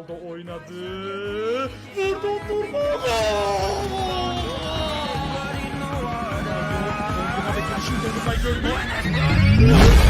Ronaldo oynadı. Vurdu durma. Gol!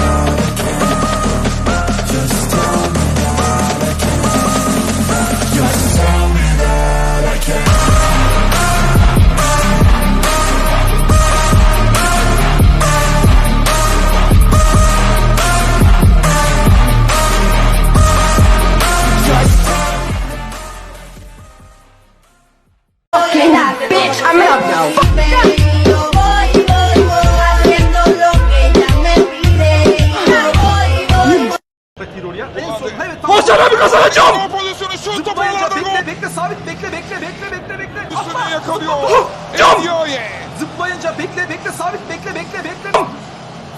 kazanacağım. Son pozisyonu şut toparlarda bekle bekle sabit bekle bekle bekle bekle bekle. Üstüne yakalıyor. Cam. Endioye. Zıplayınca bekle bekle sabit bekle bekle bekle.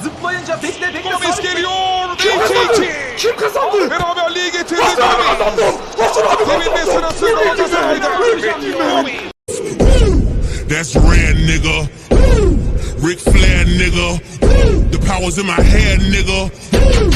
Zıplayınca bekle bekle Gomis sabit. geliyor. Kim kazandı? 2-2. Kim kazandı? Beraberliği getirdi Hasan abi Gomis. kazandı. Hasan abi kazandı. Sevinme sırası Galatasaray'da. That's red, nigga. Ric Flair, nigga. The power's in my head, nigga.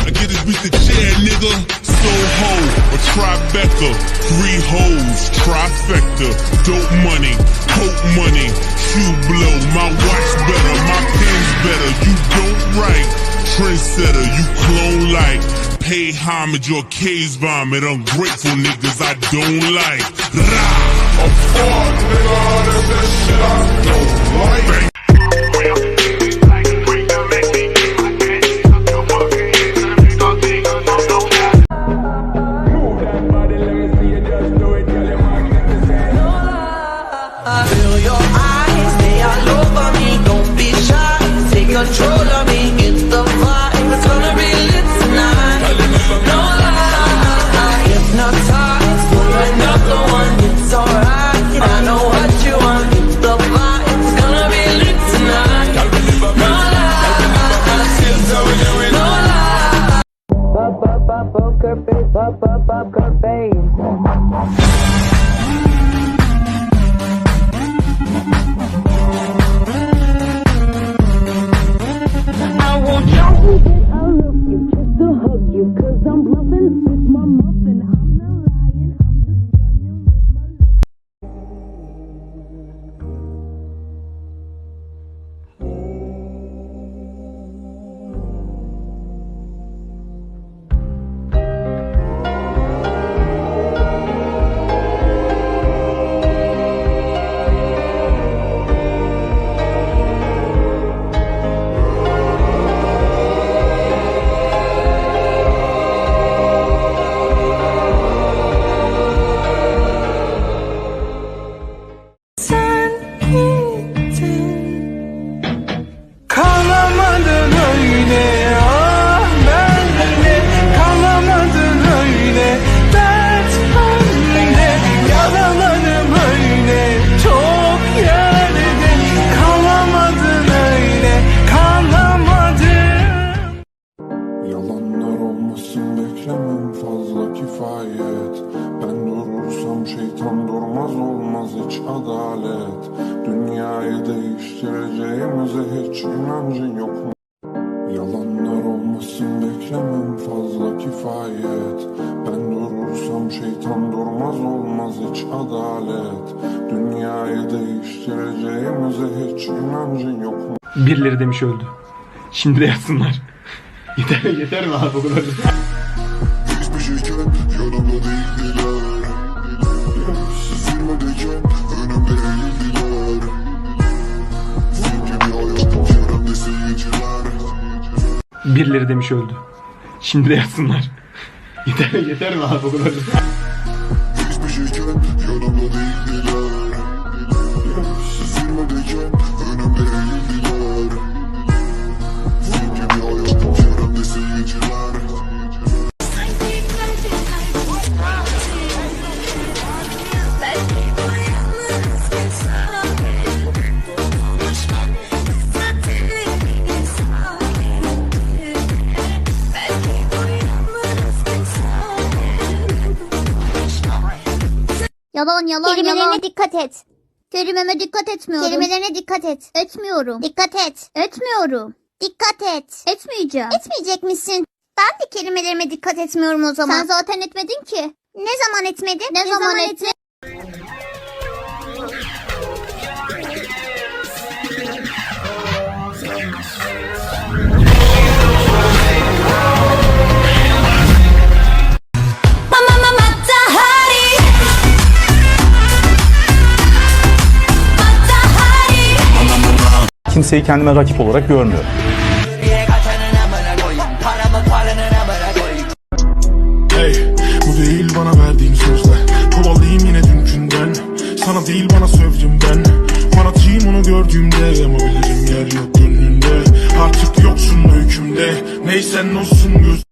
I get this beat the chair, nigga. Soho, a trifecta. Three hoes, trifecta. Dope money, coke money. Shoe blow, my watch better, my pen's better. You don't write. Trendsetter, you clone like. Pay homage or case vomit. Ungrateful niggas I don't like. Rah! I'm fucked, nigga. That's that shit I don't like. Kifayet Ben durursam şeytan durmaz olmaz hiç adalet Dünyayı değiştireceğimize hiç inancın yok mu? Birileri demiş öldü. Şimdi de yatsınlar. yeter, yeter mi abi bu kadar? Birileri demiş öldü. Şimdi de yatsınlar. yeter, yeter mi abi bu kadar? Hiçbir dikkat et. Kelimeme dikkat etmiyorum. Kelimelerine dikkat et. Etmiyorum. Dikkat et. Etmiyorum. Dikkat et. Etmeyeceğim. Etmeyecek misin? Ben de kelimelerime dikkat etmiyorum o zaman. Sen zaten etmedin ki. ne zaman etmedin? Ne, zaman, ettin? Kimseyi kendime rakip olarak görmüyorum. Hey, bu değil bana verdiğin sözler Kovalayayım yine dünkünden Sana değil bana sövdüm ben Fanatiyim onu gördüğümde Ama bilirim yer yok gönlünde Artık yoksun öykümde Neysen olsun göz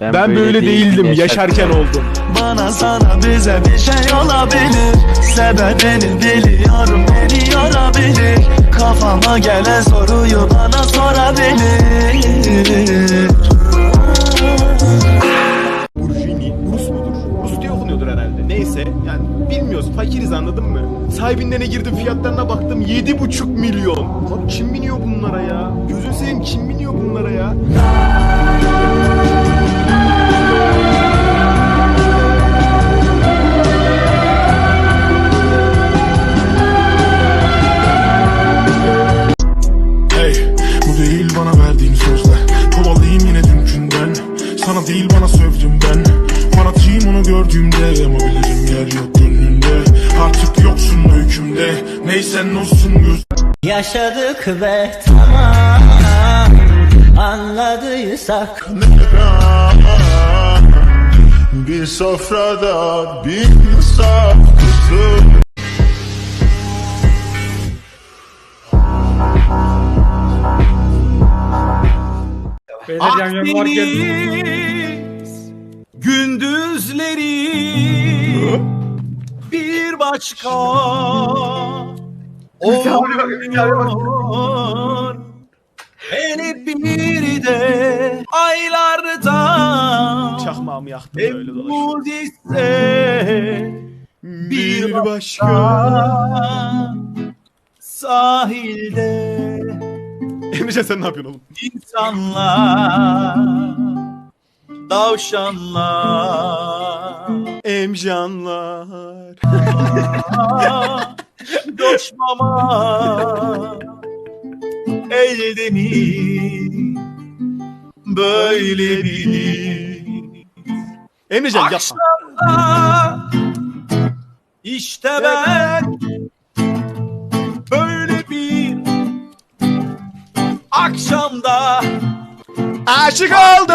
Ben, böyle değildim. Yaşarken oldum. Bana sana bize bir şey olabilir Sebebini biliyorum beni yorabilir Kafama gelen soruyu bana sorabilir Burjini Rus mudur? Rus diye okunuyordur herhalde. Neyse yani bilmiyoruz. Fakiriz anladın mı? Sahibinden girdim fiyatlarına baktım 7,5 milyon. Abi kim biniyor bunlara ya? Gözün seveyim kim biniyor bunlara ya? Bana sövdüm ben. Fanatiyim onu gördüğümde Ama bilirim yer yok gönlünde. Artık yoksun öykümde. Neysen olsun göz Yaşadık ve tamam. Anladıysak. Bir sofrada bir saf kuzu Akdeniz gündüzleri bir başka oluyor. Hele bir de aylarda Çakmağımı yaktım. Temmuz ise bir başka sahilde Emrecan sen ne yapıyorsun oğlum? insanlar Davşanlar Emcanlar. Coşmama Elde mi Böyle bir Emrecan yapma. İşte ben Böyle bir Akşamda Aşık oldum.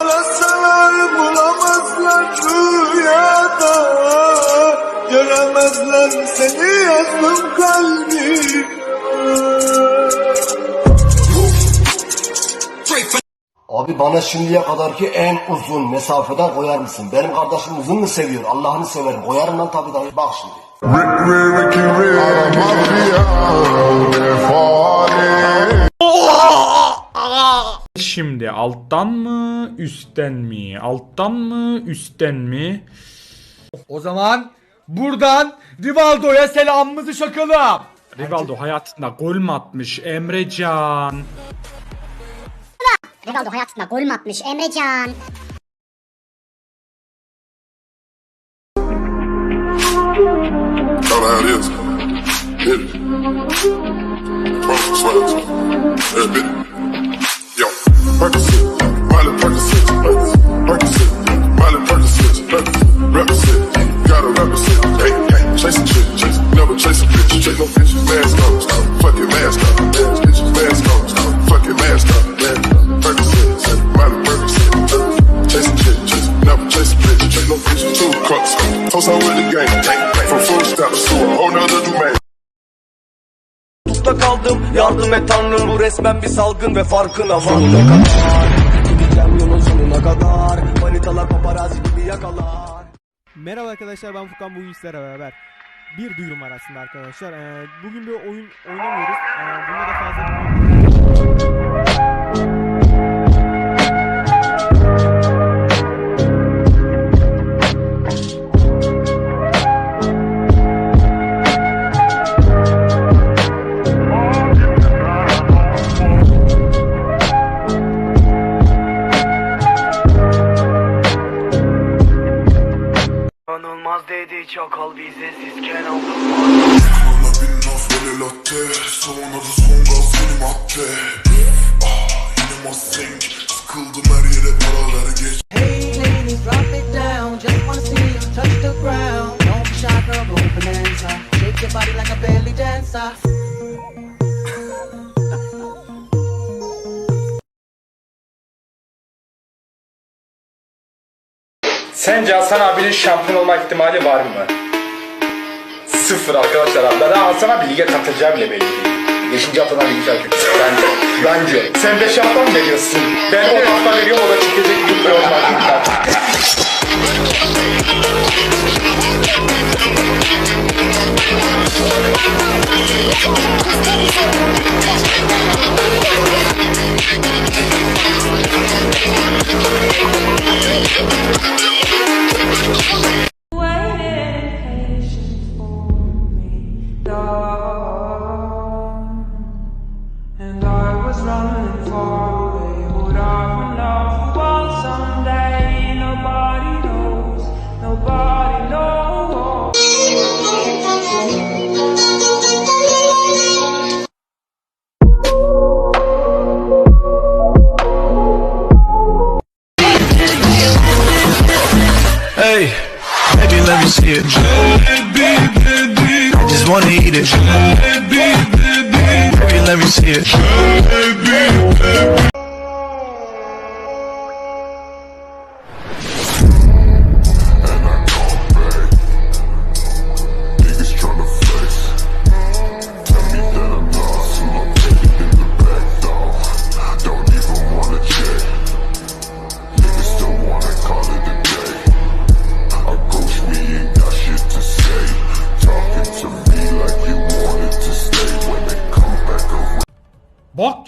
Arasalar bulamazlar rüyada Göremezler seni yazdım kalbime Abi bana şimdiye kadarki en uzun mesafeden koyar mısın? Benim kardeşim uzun mu seviyor? Allah'ını severim. Koyarım lan tabii dayı. Bak şimdi. Şimdi alttan mı üstten mi? Alttan mı üstten mi? O zaman Buradan Rivaldo'ya selamımızı şakalım. Rivaldo hayatında gol mü atmış Emrecan? Rivaldo hayatında gol mü atmış Emrecan? Percocet, Miley Percocet, Percocet, Miley Percocet, represent, gotta represent. Chase a chick, never chase a bitch, chase no bitch, mask on, et tanrım bu resmen bir salgın ve farkına vardım Gideceğim yolun sonuna kadar Manitalar paparazzi gibi yakalar Merhaba arkadaşlar ben Furkan bugün sizlerle beraber bir duyurum var aslında arkadaşlar. Ee, bugün bir oyun oynamıyoruz. Ee, bunda da fazla Anılmaz dancer. Sence Hasan abinin şampiyon olma ihtimali var mı? Sıfır arkadaşlar abi. Ben Hasan abi lige katılacağı bile belli değil. Beşinci haftadan ligi terk Bence. Bence. Sen beş hafta mı veriyorsun? Ben on hafta veriyorum o da çıkacak gibi bir olmak And Hey, baby, let me see it. I just wanna eat it. Baby, Baby, let me see it. Niggas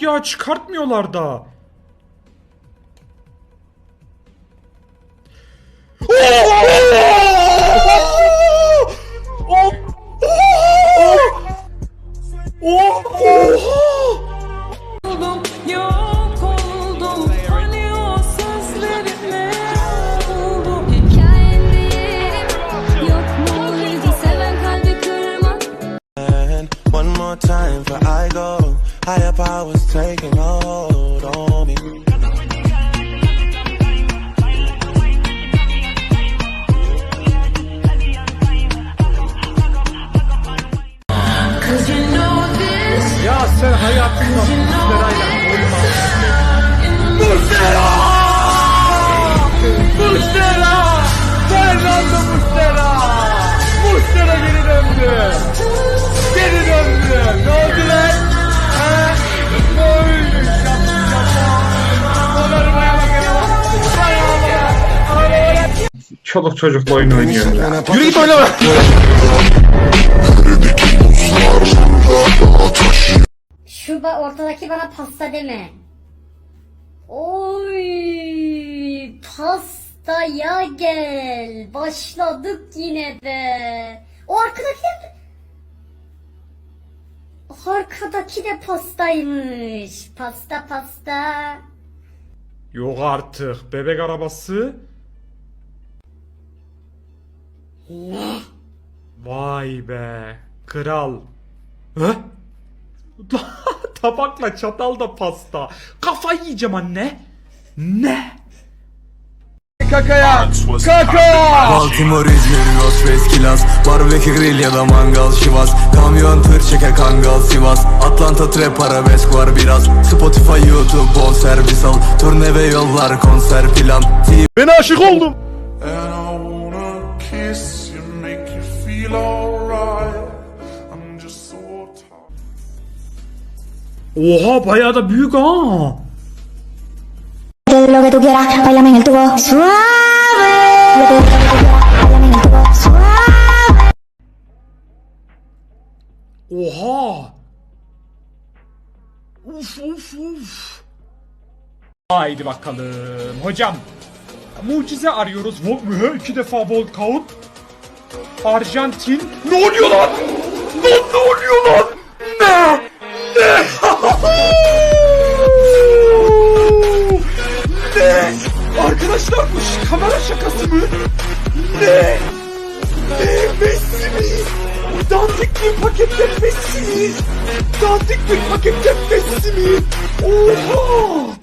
Ya çıkartmıyorlar da. Yok Çoluk çocukla oyun oynuyor ya. Yürü git oynama. Şu ba- ortadaki bana pasta deme. Oy pasta. Pastaya gel. Başladık yine de. O arkadaki de... Arkadaki de pastaymış. Pasta pasta. Yok artık. Bebek arabası. Vay be. Kral. Hı? Tabakla çatal pasta. Kafayı yiyeceğim anne. Ne? Kakaya Kaka Baltimore, İzmir, Ghostface, Kilas Barbekü grill ya da mangal şivas Kamyon, tır, çeke, kangal, Sivas Atlanta, trap, arabesk var biraz Spotify, YouTube, bon servis al Turne ve yollar, konser plan Ben aşık oldum. And Oha bayağı da büyük ha. Lo que tú quieras, bailame en el tubo suave. Lo que, lo que tú quieras, bailame en el tubo suave. Oha. Uf uf uf. Haydi bakalım. Hocam. Mucize arıyoruz. Vol iki defa walkout. Arjantin. Ne oluyor lan? Lan ne oluyor lan? Ne? Ne? ne? Arkadaşlar bu kamera şakası mı? Ne? Ne? Messi mi? Dandik bir pakette Messi mi? Dandik bir pakette Messi mi? Oha!